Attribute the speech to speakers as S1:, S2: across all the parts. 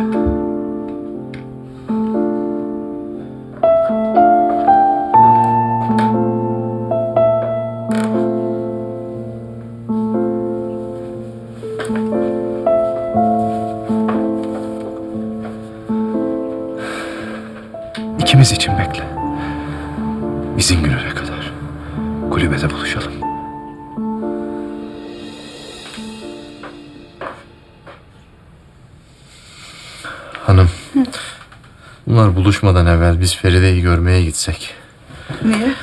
S1: İkimiz için bekle. İzin gününe kadar kulübede buluşalım. Bunlar buluşmadan evvel biz Feride'yi görmeye gitsek.
S2: Niye?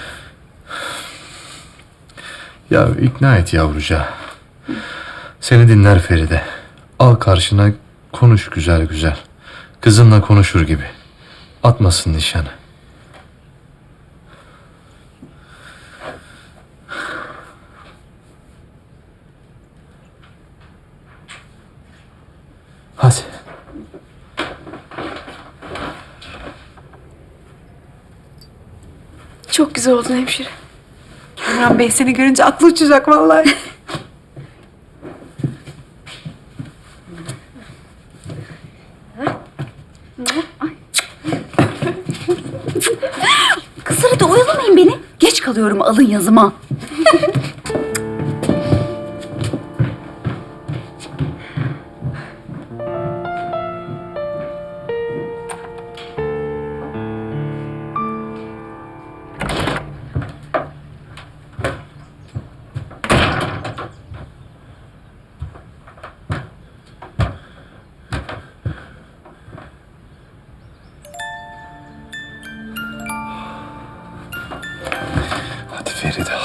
S1: Ya ikna et yavruca. Seni dinler Feride. Al karşına konuş güzel güzel. Kızınla konuşur gibi. Atmasın nişanı. Hadi.
S2: Çok güzel oldun hemşire. Kamran Bey seni görünce aklı uçacak vallahi.
S3: Kızları da oyalamayın beni. Geç kalıyorum alın yazıma.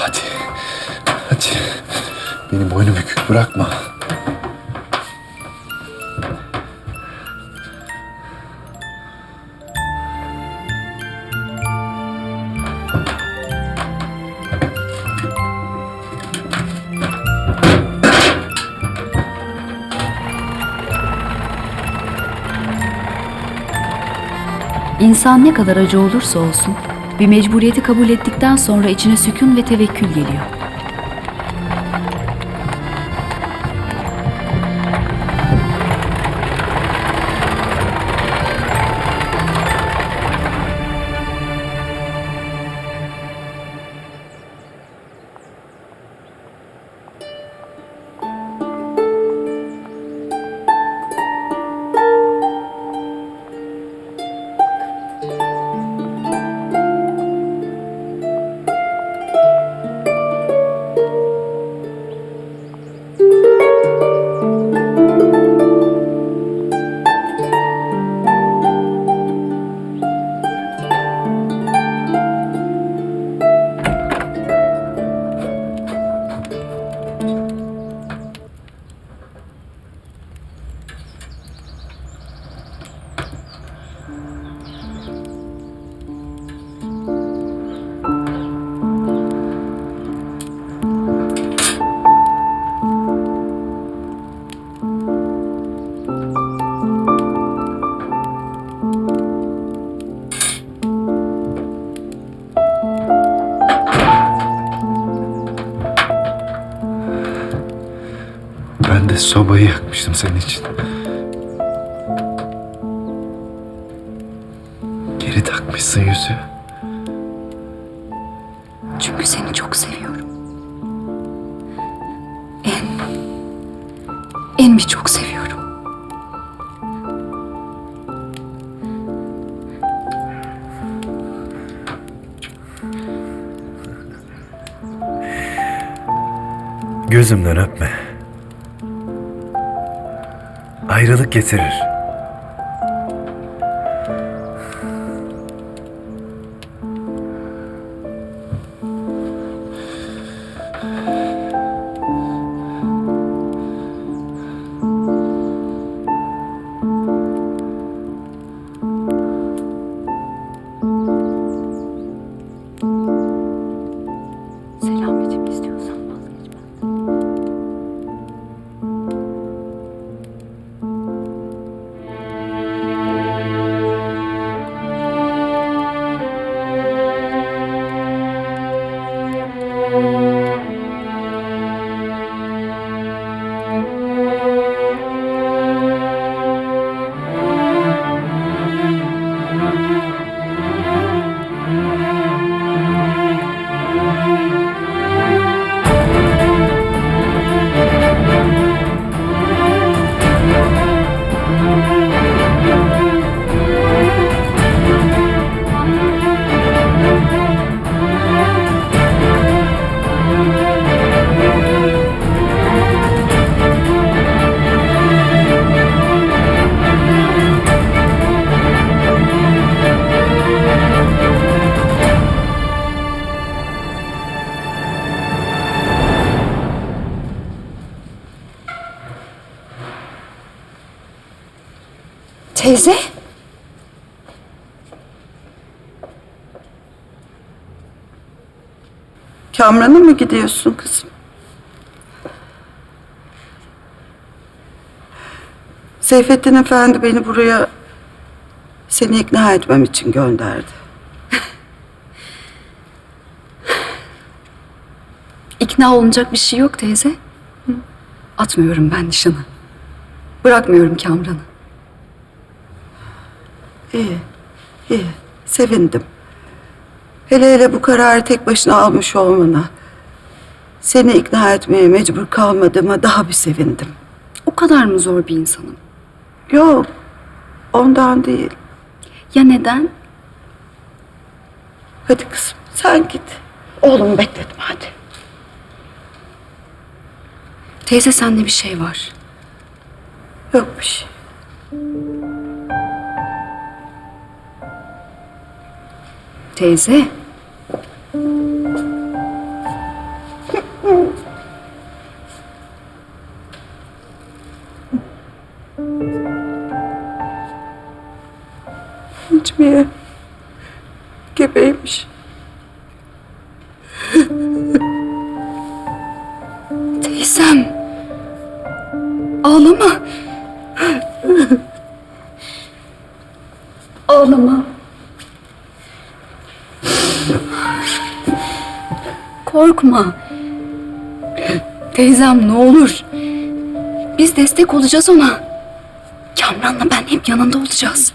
S1: Hadi. Hadi. Beni boynu bükük bırakma.
S3: İnsan ne kadar acı olursa olsun bir mecburiyeti kabul ettikten sonra içine sükun ve tevekkül geliyor.
S1: Sobayı yakmıştım senin için. Geri takmışsın yüzüğü.
S3: Çünkü seni çok seviyorum. En, en bir çok seviyorum.
S4: Gözümden öpme. Ayrılık getirir.
S2: Teyze?
S5: Kamran'a mı gidiyorsun kızım? Seyfettin Efendi beni buraya seni ikna etmem için gönderdi.
S3: İkna olunacak bir şey yok teyze. Atmıyorum ben nişanı. Bırakmıyorum Kamran'ı.
S5: İyi, iyi. Sevindim. Hele hele bu kararı tek başına almış olmana, seni ikna etmeye mecbur kalmadığıma daha bir sevindim.
S3: O kadar mı zor bir insanım?
S5: Yok, ondan değil.
S3: Ya neden?
S5: Hadi kızım, sen git. Oğlumu bekletme hadi.
S3: Teyze sende bir şey var.
S5: Yok bir şey.
S3: Teyze.
S5: Necmiye gebeymiş.
S3: Teyzem. Ağlama. Ağlama. Korkma. Teyzem ne olur. Biz destek olacağız ona. Kamran'la ben hep yanında olacağız.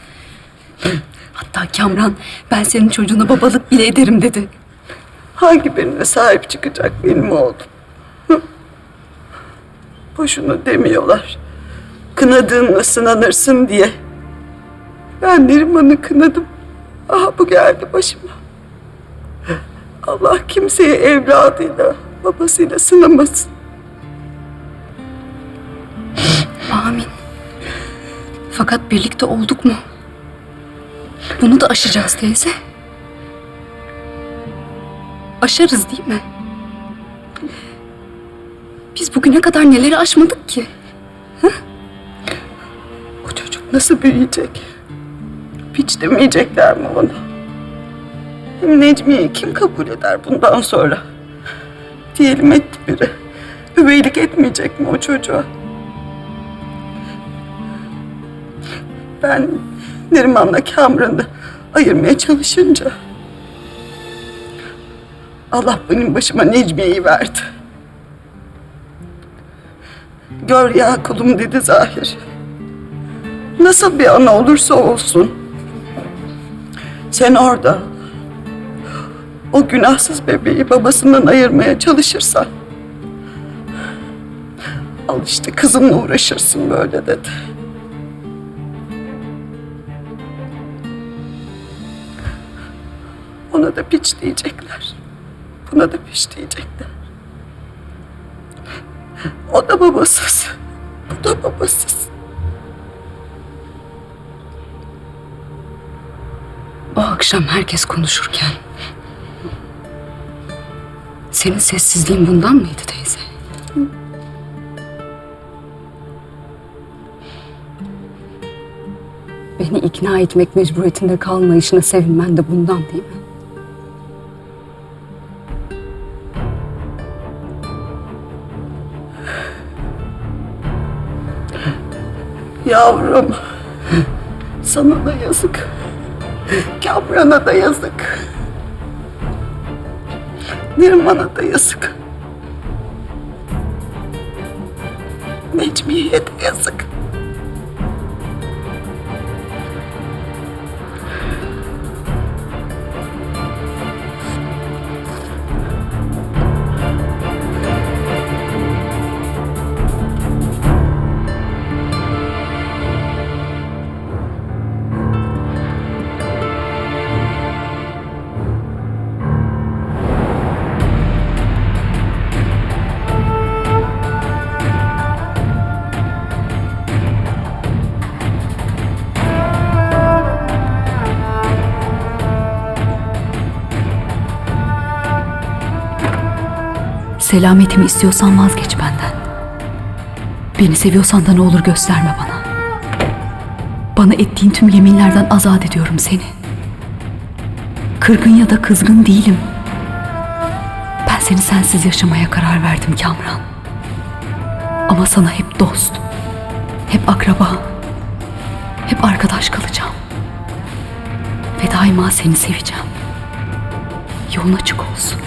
S3: Hatta Kamran ben senin çocuğuna babalık bile ederim dedi.
S5: Hangi birine sahip çıkacak benim oğlum? Boşuna demiyorlar. Kınadığınla sınanırsın diye. Ben Neriman'ı kınadım. Aha bu geldi başıma. Allah kimseyi evladıyla, babasıyla sınamasın.
S3: Amin. Fakat birlikte olduk mu? Bunu da aşacağız teyze. Aşarız değil mi? Biz bugüne kadar neleri aşmadık ki?
S5: Bu çocuk nasıl büyüyecek? Hiç demeyecekler mi ona? Hem Necmiye'yi kim kabul eder bundan sonra? Diyelim etti biri. Üveylik etmeyecek mi o çocuğa? Ben Neriman'la Kamran'ı ayırmaya çalışınca... Allah benim başıma Necmiye'yi verdi. Gör ya kulum dedi Zahir. Nasıl bir ana olursa olsun. Sen orada o günahsız bebeği babasından ayırmaya çalışırsan al işte kızımla uğraşırsın böyle dedi. Ona da piç diyecekler. Buna da piç diyecekler. O da babasız. Bu da babasız.
S3: O akşam herkes konuşurken... Senin sessizliğin bundan mıydı teyze? Beni ikna etmek mecburiyetinde kalmayışına sevinmen de bundan değil mi?
S5: Yavrum. Sana da yazık. Kamran'a da yazık. Nirman'a da yazık. Necmiye'ye de yazık.
S3: Selametimi istiyorsan vazgeç benden. Beni seviyorsan da ne olur gösterme bana. Bana ettiğin tüm yeminlerden azat ediyorum seni. Kırgın ya da kızgın değilim. Ben seni sensiz yaşamaya karar verdim Kamran. Ama sana hep dost, hep akraba, hep arkadaş kalacağım. Ve daima seni seveceğim. Yolun açık olsun.